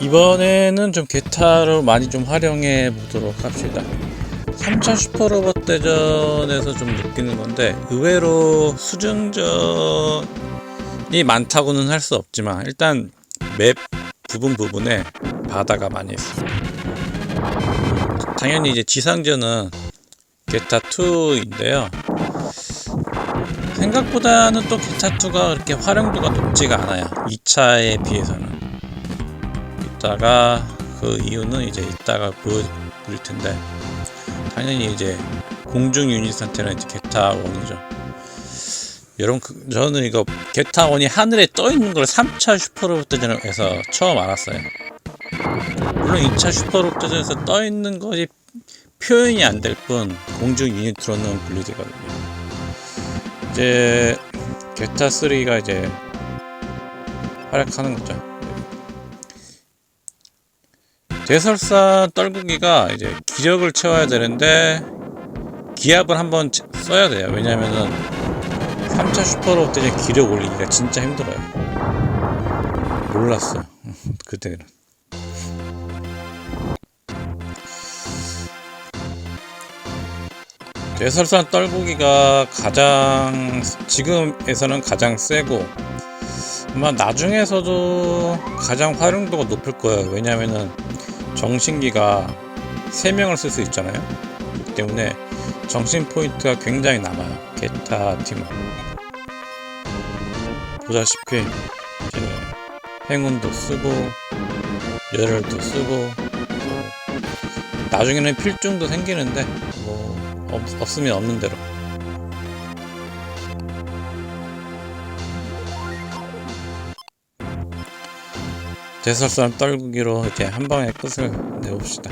이번에는 좀 게타로 많이 좀 활용해 보도록 합시다. 3차 슈퍼로봇 대전에서 좀 느끼는 건데 의외로 수중전이 많다고는 할 수 없지만 일단 맵 부분 부분에 바다가 많이 있습니다. 당연히 이제 지상전은 게타 2인데요. 생각보다는 또 게타 2가 그렇게 활용도가 높지가 않아요. 2차에 비해서는. 이따가 그 이유는 이제 이따가 보여드릴 텐데 당연히 이제 공중 유닛한테는 이제 게타 1이죠. 여러분 그, 저는 이거 게타 1이 하늘에 떠 있는 걸 3차 슈퍼로봇 대전에서 처음 알았어요. 물론 2차 슈퍼로봇 대전에서 떠 있는 것이 표현이 안 될 뿐 공중 유닛으로는 분류되거든요. 이제 게타 3가 이제 활약하는 거죠. 대설사 떨구기가 이제 기력을 채워야 되는데 기압을 한번 치- 써야 돼요. 왜냐면은 3차 슈퍼로 때 기력 올리기가 진짜 힘들어요. 몰랐어. 그때는. 대설산 떨구기가 가장 지금에서는 가장 세고 아마 나중에서도 가장 활용도가 높을 거예요. 왜냐면은 정신기가 3명을 쓸 수 있잖아요. 그렇기 때문에 정신 포인트가 굉장히 남아요. 게타 팀은. 보다시피 행운도 쓰고 열혈도 쓰고 뭐 나중에는 필중도 생기는데 뭐 없, 없으면 없는 대로 대설산 떨구기로 이제 한 방에 끝을 내봅시다.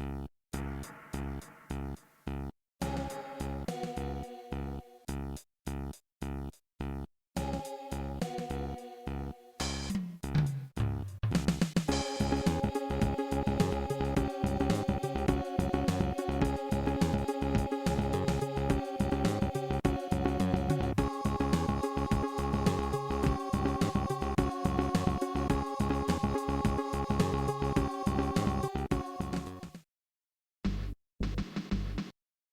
Mm.